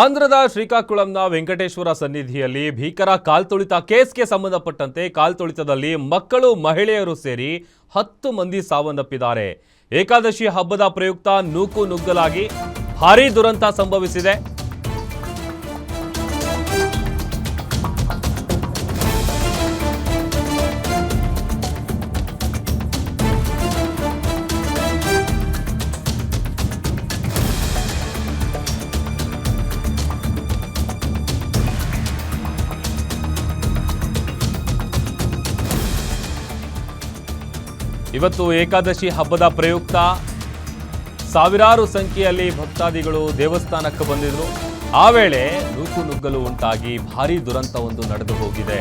ಆಂಧ್ರದ ಶ್ರೀಕಾಕುಳಂನ ವೆಂಕಟೇಶ್ವರ ಸನ್ನಿಧಿಯಲ್ಲಿ ಭೀಕರ ಕಾಲ್ತುಳಿತ ಕೇಸ್ಗೆ ಸಂಬಂಧಪಟ್ಟಂತೆ ಕಾಲ್ತುಳಿತದಲ್ಲಿ ಮಕ್ಕಳು, ಮಹಿಳೆಯರು ಸೇರಿ ಹತ್ತು ಮಂದಿ ಸಾವನ್ನಪ್ಪಿದ್ದಾರೆ. ಏಕಾದಶಿ ಹಬ್ಬದ ಪ್ರಯುಕ್ತ ನೂಕು ನುಗ್ಗಲಾಗಿ ಭಾರೀ ದುರಂತ ಸಂಭವಿಸಿದೆ. ಇವತ್ತು ಏಕಾದಶಿ ಹಬ್ಬದ ಪ್ರಯುಕ್ತ ಸಾವಿರಾರು ಸಂಖ್ಯೆಯಲ್ಲಿ ಭಕ್ತಾದಿಗಳು ದೇವಸ್ಥಾನಕ್ಕೆ ಬಂದಿದ್ರು. ಆ ವೇಳೆ ನೂಕು ನುಗ್ಗಲು ಉಂಟಾಗಿ ಭಾರೀ ದುರಂತವೊಂದು ನಡೆದು ಹೋಗಿದೆ.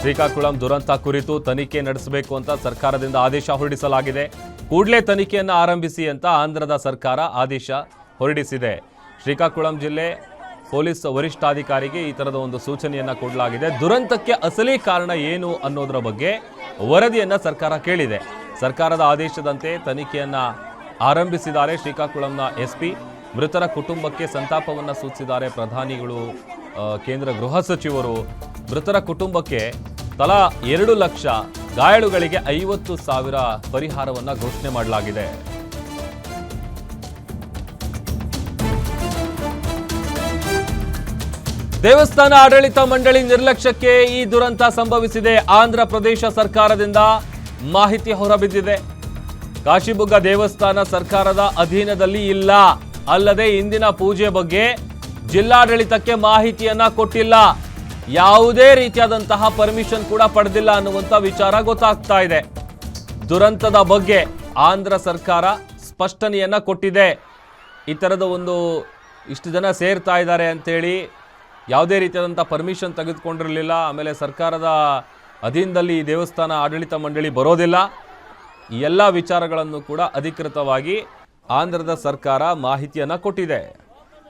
ಶ್ರೀಕಾಕುಳಂ ದುರಂತ ಕುರಿತು ತನಿಖೆ ನಡೆಸಬೇಕು ಅಂತ ಸರ್ಕಾರದಿಂದ ಆದೇಶ ಹೊರಡಿಸಲಾಗಿದೆ. ಕೂಡಲೇ ತನಿಖೆಯನ್ನು ಆರಂಭಿಸಿ ಅಂತ ಆಂಧ್ರದ ಸರ್ಕಾರ ಆದೇಶ ಹೊರಡಿಸಿದೆ. ಶ್ರೀಕಾಕುಳಂ ಜಿಲ್ಲೆ ಪೊಲೀಸ್ ವರಿಷ್ಠಾಧಿಕಾರಿಗೆ ಈ ಥರದ ಒಂದು ಸೂಚನೆಯನ್ನು ಕೊಡಲಾಗಿದೆ. ದುರಂತಕ್ಕೆ ಅಸಲಿ ಕಾರಣ ಏನು ಅನ್ನೋದರ ಬಗ್ಗೆ ವರದಿಯನ್ನ ಸರ್ಕಾರ ಕೇಳಿದೆ. ಸರ್ಕಾರದ ಆದೇಶದಂತೆ ತನಿಖೆಯನ್ನು ಆರಂಭಿಸಿದ್ದಾರೆ ಶ್ರೀಕಾಕುಳಂನ ಎಸ್ಪಿ. ಮೃತರ ಕುಟುಂಬಕ್ಕೆ ಸಂತಾಪವನ್ನು ಸೂಚಿಸಿದ್ದಾರೆ ಪ್ರಧಾನಿಗಳು ಕೇಂದ್ರ ಗೃಹ ಸಚಿವರು. ಮೃತರ ಕುಟುಂಬಕ್ಕೆ ತಲಾ ಎರಡು ಲಕ್ಷ ಗಾಯಾಳುಗಳಿಗೆ ಐವತ್ತು ಸಾವಿರ ಪರಿಹಾರವನ್ನು ಘೋಷಣೆ ಮಾಡಲಾಗಿದೆ. ದೇವಸ್ಥಾನ ಆಡಳಿತ ಮಂಡಳಿ ನಿರ್ಲಕ್ಷ್ಯಕ್ಕೆ ಈ ದುರಂತ ಸಂಭವಿಸಿದೆ. ಆಂಧ್ರ ಪ್ರದೇಶ ಸರ್ಕಾರದಿಂದ ಮಾಹಿತಿ ಹೊರಬಿದ್ದಿದೆ. ಕಾಶಿಬುಗ್ಗ ದೇವಸ್ಥಾನ ಸರ್ಕಾರದ ಅಧೀನದಲ್ಲಿ ಇಲ್ಲ. ಅಲ್ಲದೆ ಇಂದಿನ ಪೂಜೆ ಬಗ್ಗೆ ಜಿಲ್ಲಾಡಳಿತಕ್ಕೆ ಮಾಹಿತಿಯನ್ನ ಕೊಟ್ಟಿಲ್ಲ. ಯಾವುದೇ ರೀತಿಯಾದಂತಹ ಪರ್ಮಿಷನ್ ಕೂಡ ಪಡೆದಿಲ್ಲ ಅನ್ನುವಂತ ವಿಚಾರ ಗೊತ್ತಾಗ್ತಾ ಇದೆ. ದುರಂತದ ಬಗ್ಗೆ ಆಂಧ್ರ ಸರ್ಕಾರ ಸ್ಪಷ್ಟನೆಯನ್ನ ಕೊಟ್ಟಿದೆ. ಈ ಥರದ ಒಂದು ಇಷ್ಟು ಜನ ಸೇರ್ತಾ ಇದ್ದಾರೆ ಅಂತೇಳಿ ಯಾವುದೇ ರೀತಿಯಾದಂಥ ಪರ್ಮಿಷನ್ ತೆಗೆದುಕೊಂಡಿರಲಿಲ್ಲ. ಆಮೇಲೆ ಸರ್ಕಾರದ ಅಧೀನದಲ್ಲಿ ಈ ದೇವಸ್ಥಾನ ಆಡಳಿತ ಮಂಡಳಿ ಬರೋದಿಲ್ಲ. ಈ ಎಲ್ಲ ವಿಚಾರಗಳನ್ನು ಕೂಡ ಅಧಿಕೃತವಾಗಿ ಆಂಧ್ರದ ಸರ್ಕಾರ ಮಾಹಿತಿಯನ್ನು ಕೊಟ್ಟಿದೆ.